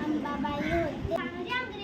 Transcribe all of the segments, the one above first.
Ang babayot. Ang babayot.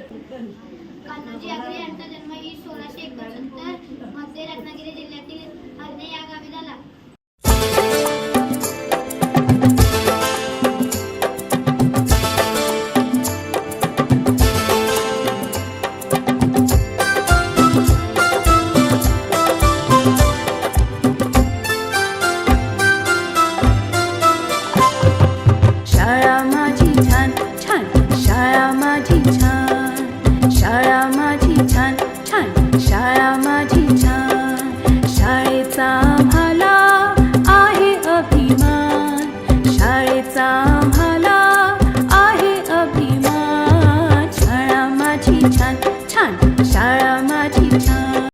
Kanhoji आगरे यांचा जन्म ही सोळाशे एकोणसत्तरमध्ये रत्नागिरी जिल्ह्यातील हरणे या गावी झाला.